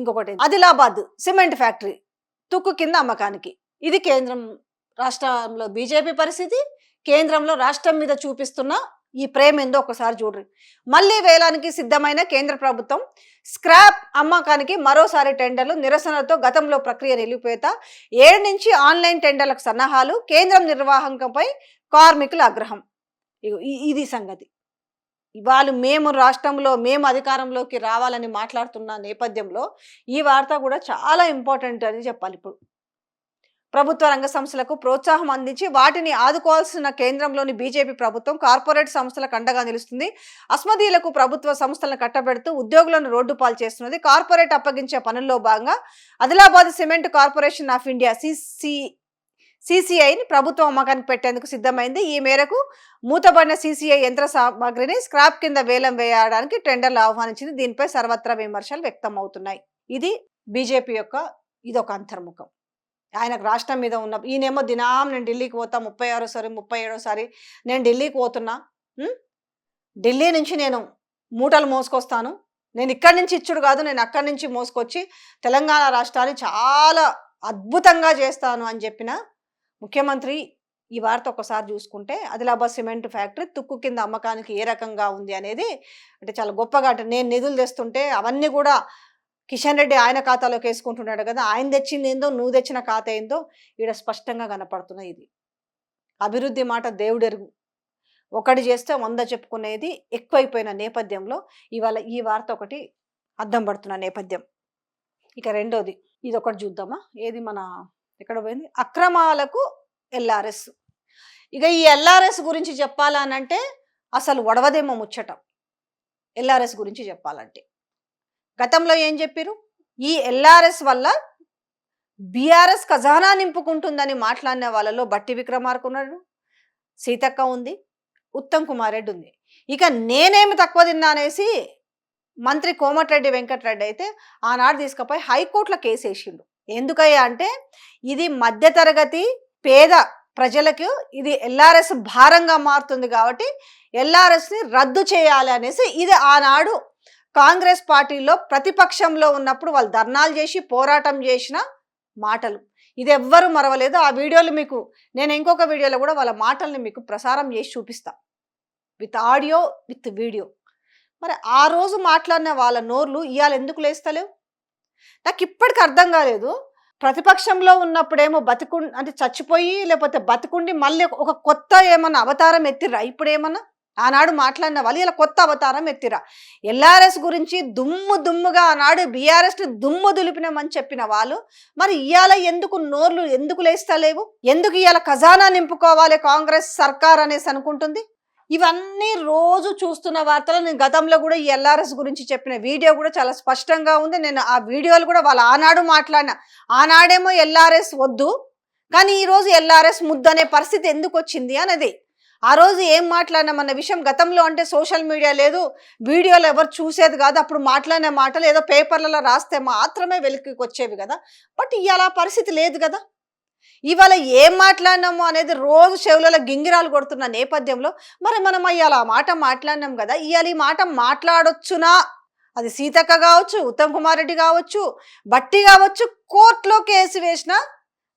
ఇంకొకటి Adilabad cement factory తుక్కు కింద అమ్మకానికి. ఇది కేంద్రం రాష్ట్రంలో బీజేపీ పరిస్థితి కేంద్రంలో రాష్ట్రం మీద చూపిస్తున్న ఈ ప్రేమ ఏందో ఒకసారి చూడండి మళ్ళీ వేలానికి సిద్ధమైన కేంద్ర ప్రభుత్వం స్క్రాప్ అమ్మకానికి మరోసారి టెండర్లు నిరసనలతో గతంలో ప్రక్రియ నిలిపివేత ఏడు నుంచి ఆన్లైన్ టెండర్లకు సన్నాహాలు కేంద్రం నిర్వాహకంపై కార్మికుల ఆగ్రహం. ఇది సంగతి. ఇవాళ మేము రాష్ట్రంలో మేము అధికారంలోకి రావాలని మాట్లాడుతున్న నేపథ్యంలో ఈ వార్త కూడా చాలా ఇంపార్టెంట్ అని చెప్పాలి ఇప్పుడు. ప్రభుత్వ రంగ సంస్థలకు ప్రోత్సాహం అందించి వాటిని ఆదుకోవాల్సిన కేంద్రంలోని బీజేపీ ప్రభుత్వం కార్పొరేట్ సంస్థలకు అండగా నిలుస్తుంది. అస్మదీయులకు ప్రభుత్వ సంస్థలను కట్టబెడుతూ ఉద్యోగులను రోడ్డు పాలు చేస్తున్నది. కార్పొరేట్ అప్పగించే పనుల్లో భాగంగా Adilabad cement corporation of India CC సీసీఐని ప్రభుత్వం అమ్మకానికి పెట్టేందుకు సిద్ధమైంది. ఈ మేరకు మూతబడిన సీసీఐ యంత్ర సామాగ్రిని స్క్రాప్ కింద వేలం వేయడానికి టెండర్లు ఆహ్వానించింది. దీనిపై సర్వత్రా విమర్శలు వ్యక్తం అవుతున్నాయి ఇది బీజేపీ యొక్క ఇదొక అంతర్ముఖం. ఆయనకు రాష్ట్రం మీద ఉన్న ఈయనేమో దినాం నేను ఢిల్లీకి పోతా ముప్పై ఆరోసారి ముప్పై ఏడోసారి నేను ఢిల్లీకి పోతున్నా ఢిల్లీ నుంచి నేను మూటలు మోసుకొస్తాను. నేను ఇక్కడి నుంచి ఇచ్చుడు కాదు నేను అక్కడి నుంచి మోసుకొచ్చి తెలంగాణ రాష్ట్రాన్ని చాలా అద్భుతంగా చేస్తాను అని చెప్పిన ముఖ్యమంత్రి ఈ వార్త ఒకసారి చూసుకుంటే ఆదిలాబాద్ సిమెంట్ ఫ్యాక్టరీ తుక్కు కింద అమ్మకానికి ఏ రకంగా ఉంది అనేది అంటే చాలా గొప్పగా అంటే నేను నిధులు తెస్తుంటే అవన్నీ కూడా కిషన్ రెడ్డి ఆయన ఖాతాలోకి వేసుకుంటున్నాడు కదా ఆయన తెచ్చింది ఏందో నువ్వు తెచ్చిన ఖాతా ఏందో ఈడ స్పష్టంగా కనపడుతున్నాయి ఇది. అభివృద్ధి మాట దేవుడెరుగు. ఒకటి చేస్తే వంద చెప్పుకునేది ఎక్కువైపోయిన నేపథ్యంలో ఇవాళ ఈ వార్త ఒకటి అద్దం పడుతున్న నేపథ్యం. ఇక రెండోది ఇది ఒకటి చూద్దామా? ఏది మన ఎక్కడ పోయింది? అక్రమాలకు ఎల్ఆర్ఎస్ ఇక ఈ ఎల్ఆర్ఎస్ గురించి చెప్పాలనంటే అసలు వడవదేమో ముచ్చటం. ఎల్ఆర్ఎస్ గురించి చెప్పాలంటే. గతంలో ఏం చెప్పారు? ఈ ఎల్ఆర్ఎస్ వల్ల బీఆర్ఎస్ ఖజానా నింపుకుంటుందని మాట్లాడిన వాళ్ళలో బట్టి విక్రమార్క ఉన్నాడు సీతక్క ఉంది ఉత్తమ్ కుమార్ రెడ్డి ఉంది. ఇక నేనేమి తక్కువ తిన్నా అనేసి మంత్రి కోమటిరెడ్డి వెంకటరెడ్డి అయితే ఆనాడు తీసుకుపోయి హైకోర్టులో కేసు వేసిండు ఎందుకయ్యా అంటే ఇది మధ్యతరగతి పేద ప్రజలకు ఇది ఎల్ఆర్ఎస్ భారంగా మారుతుంది కాబట్టి ఎల్ఆర్ఎస్ని రద్దు చేయాలి అనేసి ఇది ఆనాడు కాంగ్రెస్ పార్టీలో ప్రతిపక్షంలో ఉన్నప్పుడు వాళ్ళు ధర్నాలు చేసి పోరాటం చేసిన మాటలు. ఇది ఎవ్వరు మరవలేదు. ఆ వీడియోలు మీకు నేను ఇంకొక వీడియోలో కూడా వాళ్ళ మాటల్ని మీకు ప్రసారం చేసి చూపిస్తా. With audio with video. మరి ఆ రోజు మాట్లాడిన వాళ్ళ నోర్లు ఇవాళ ఎందుకు లేస్తలేవు? నాకు ఇప్పటికి అర్థం కాలేదు. ప్రతిపక్షంలో ఉన్నప్పుడేమో బతుకు అంటే చచ్చిపోయి లేకపోతే బతుకుండి మళ్ళీ ఒక కొత్త ఏమన్నా అవతారం ఎత్తిరా? ఇప్పుడు ఏమన్నా ఆనాడు మాట్లాడిన వాళ్ళు ఇలా కొత్త అవతారం ఎత్తిరా? ఎల్ఆర్ఎస్ గురించి దుమ్ము దుమ్ముగా ఆనాడు బీఆర్ఎస్ని దుమ్ము దులిపినామని చెప్పిన వాళ్ళు మరి ఇవాళ ఎందుకు నోర్లు ఎందుకు లేస్తలేవు? ఎందుకు ఇవాళ ఖజానా నింపుకోవాలి కాంగ్రెస్ సర్కార్ అనేసి అనుకుంటుంది? ఇవన్నీ రోజు చూస్తున్న వార్తలు. నేను గతంలో కూడా ఈ ఎల్ఆర్ఎస్ గురించి చెప్పిన వీడియో కూడా చాలా స్పష్టంగా ఉంది. నేను ఆ వీడియోలు కూడా వాళ్ళ ఆనాడు మాట్లాడిన. ఆనాడేమో ఎల్ఆర్ఎస్ వద్దు. కానీ ఈరోజు ఎల్ఆర్ఎస్ ముద్దనే పరిస్థితి ఎందుకు వచ్చింది అన్నది ఆ రోజు ఏం మాట్లాడినామన్న విషయం గతంలో అంటే సోషల్ మీడియా లేదు. వీడియోలు ఎవరు చూసేది కాదు. అప్పుడు మాట్లాడిన మాటలు ఏదో పేపర్లలో రాస్తే మాత్రమే వెలికి వచ్చేవి కదా. బట్ ఇవాళ పరిస్థితి లేదు కదా. ఇవాళ ఏం మాట్లాడినాము అనేది రోజు చెవులలో గింగిరాలు కొడుతున్న నేపథ్యంలో మరి మనం ఇవాళ ఆ మాట మాట్లాడినాం కదా ఇవాళ ఈ మాట మాట్లాడొచ్చునా? అది సీతక్క కావచ్చు ఉత్తమ్ కుమార్ రెడ్డి కావచ్చు బట్టి కావచ్చు కోర్టులో కేసు వేసిన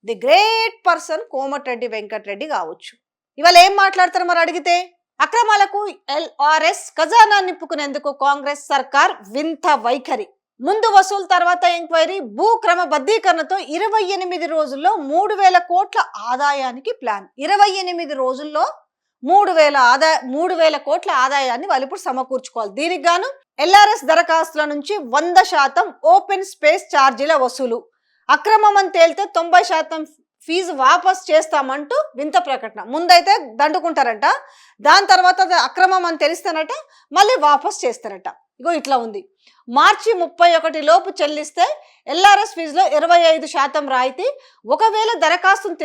the great person Komatireddy Venkatareddy కావచ్చు. ఇవాళ ఏం మాట్లాడతారు మరి అడిగితే? అక్రమాలకు ఎల్ఆర్ఎస్ ఖజానా నింపుకునేందుకు కాంగ్రెస్ సర్కార్ వింత వైఖరి. ముందు వసూలు తర్వాత ఎంక్వైరీ భూ క్రమబద్ధీకరణతో ఇరవై ఎనిమిది రోజుల్లో మూడు వేల కోట్ల ఆదాయానికి ప్లాన్. ఇరవై ఎనిమిది రోజుల్లో మూడు వేల ఆదాయ మూడు వేల కోట్ల ఆదాయాన్ని వాళ్ళు ఇప్పుడు సమకూర్చుకోవాలి. దీనికి గాను ఎల్ఆర్ఎస్ దరఖాస్తుల నుంచి వంద శాతం ఓపెన్ స్పేస్ ఛార్జీల వసూలు. అక్రమం అని తేలితే తొంభై శాతం ఫీజు వాపస్ చేస్తామంటూ వింత ప్రకటన. ముందైతే దండుకుంటారంట దాని తర్వాత అక్రమం అని తెలిస్తేనట మళ్ళీ వాపస్ చేస్తారట. ఇగో ఇట్లా ఉంది. మార్చి ముప్పై ఒకటి లోపు చెల్లిస్తే ఎల్ఆర్ఎస్ ఫీజులో ఇరవై ఐదు శాతం రాయితీ. ఒకవేళ దరఖాస్తును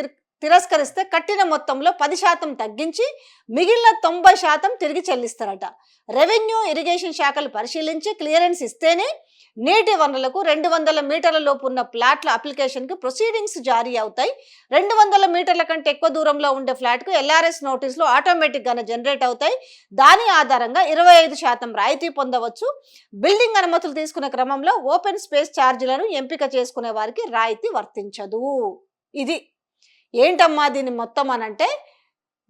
తిరస్కరిస్తే కట్టిన మొత్తంలో పది శాతం తగ్గించి మిగిలిన తొంభై శాతం తిరిగి చెల్లిస్తారట. రెవెన్యూ ఇరిగేషన్ శాఖలు పరిశీలించి క్లియరెన్స్ ఇస్తేనే నీటి వనరులకు రెండు వందల మీటర్ల లోపు ఉన్న ఫ్లాట్ల అప్లికేషన్కి ప్రొసీడింగ్స్ జారీ అవుతాయి. రెండు వందల మీటర్ల కంటే ఎక్కువ దూరంలో ఉండే ఫ్లాట్కు ఎల్ఆర్ఎస్ నోటీసులు ఆటోమేటిక్గానే జనరేట్ అవుతాయి. దాని ఆధారంగా ఇరవై ఐదు శాతం రాయితీ పొందవచ్చు. బిల్డింగ్ అనుమతులు తీసుకునే క్రమంలో ఓపెన్ స్పేస్ ఛార్జీలను ఎంపిక చేసుకునే వారికి రాయితీ వర్తించదు. ఇది ఏంటమ్మా దీన్ని మొత్తం అనంటే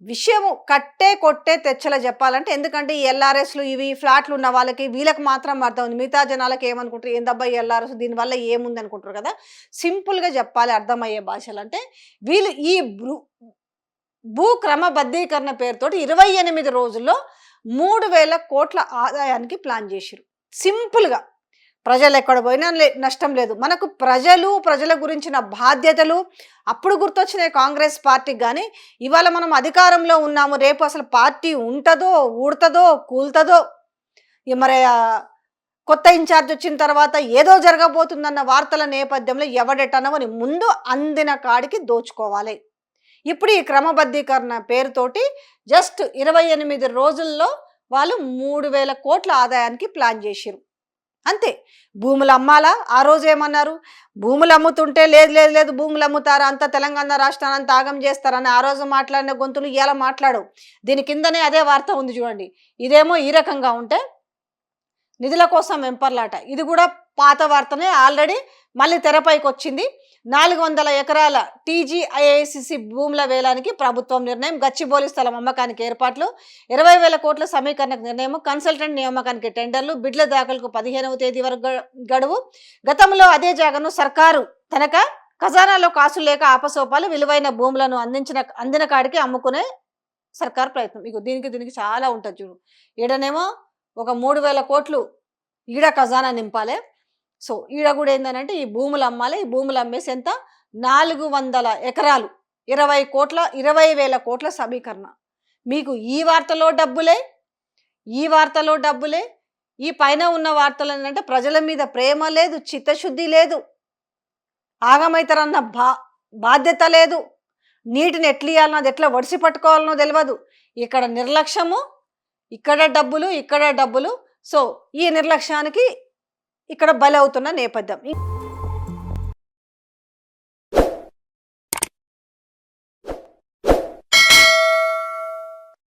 విషయము కట్టే కొట్టే తెచ్చలా చెప్పాలంటే ఎందుకంటే ఈ ఎల్ఆర్ఎస్లు ఇవి ఫ్లాట్లు ఉన్న వాళ్ళకి వీళ్ళకి మాత్రం అర్థం ఉంది మిగతా జనాలకి ఏమనుకుంటారు? ఏందబ్బా ఈ ఎల్ఆర్ఎస్? దీనివల్ల ఏముంది అనుకుంటారు కదా? సింపుల్గా చెప్పాలి అర్థమయ్యే భాషలు అంటే వీళ్ళు ఈ భూ భూ క్రమబద్ధీకరణ పేరుతోటి ఇరవై ఎనిమిది రోజుల్లో మూడు వేల కోట్ల ఆదాయానికి ప్లాన్ చేసిరు సింపుల్గా. ప్రజలు ఎక్కడ పోయినా లే- నష్టం లేదు. మనకు ప్రజలు ప్రజల గురించిన బాధ్యతలు అప్పుడు గుర్తొచ్చినాయి కాంగ్రెస్ పార్టీకి కానీ ఇవాళ మనం అధికారంలో ఉన్నాము. రేపు అసలు పార్టీ ఉంటుందో ఊడుతుందో కూలుతుందో మరి కొత్త ఇన్ఛార్జ్ వచ్చిన తర్వాత ఏదో జరగబోతుందన్న వార్తల నేపథ్యంలో ఎవడెట్టనవని ముందు అందిన కాడికి దోచుకోవాలి. ఇప్పుడు ఈ క్రమబద్ధీకరణ పేరుతోటి జస్ట్ ఇరవై ఎనిమిది రోజుల్లో వాళ్ళు మూడు వేల కోట్ల ఆదాయానికి ప్లాన్ చేసిరు అంతే. భూములు అమ్మాలా? ఆ రోజు ఏమన్నారు? భూములు అమ్ముతుంటే లేదు లేదు లేదు భూములు అమ్ముతారా? అంత తెలంగాణ రాష్ట్రాన్ని అంత ఆగం చేస్తారని ఆ రోజు మాట్లాడిన గొంతులు ఇలా మాట్లాడవు. దీని కిందనే అదే వార్త ఉంది చూడండి. ఇదేమో ఈ రకంగా ఉంటే నిధుల కోసం వెంపర్లాట. ఇది కూడా పాత వార్తనే. ఆల్రెడీ మళ్ళీ తెరపైకి వచ్చింది. నాలుగు వందల ఎకరాల టీజీఐఐసిసి భూముల వేలానికి ప్రభుత్వం నిర్ణయం గచ్చిబౌలి స్థలం అమ్మకానికి ఏర్పాట్లు ఇరవై వేల కోట్ల సమీకరణకు నిర్ణయం కన్సల్టెంట్ నియామకానికి టెండర్లు బిడ్ల దాఖలకు పదిహేనవ తేదీ వరకు గడువు. గతంలో అదే జాగను సర్కారు తనక ఖజానాలో కాసులు లేక ఆపసోపాలు విలువైన భూములను అందించిన అందిన కాడికి అమ్ముకునే సర్కార్ ప్రయత్నం. ఇక దీనికి దీనికి చాలా ఉంటుంది చూడు. ఈడనేమో ఒక మూడు వేల కోట్లు ఈడ ఖజానా నింపాలి. సో ఈడ కూడా ఏంటంటే ఈ భూములు అమ్మాలి. ఈ భూములు అమ్మేసి ఎంత? నాలుగు వందల ఎకరాలు. ఇరవై కోట్ల ఇరవై వేల కోట్ల సమీకరణ. మీకు ఈ వార్తలో డబ్బులే ఈ వార్తలో డబ్బులే ఈ పైన ఉన్న వార్తలు ఏంటంటే ప్రజల మీద ప్రేమ లేదు చిత్తశుద్ధి లేదు. ఆగమైతారన్న బా బాధ్యత లేదు. నీటిని ఎట్లియాలనో అది ఎట్లా వడిసి పట్టుకోవాలనో తెలియదు ఇక్కడ నిర్లక్ష్యము ఇక్కడ డబ్బులు ఇక్కడ డబ్బులు. సో ఈ నిర్లక్ష్యానికి ఇక్కడ బలవుతున్న నేపథ్యం.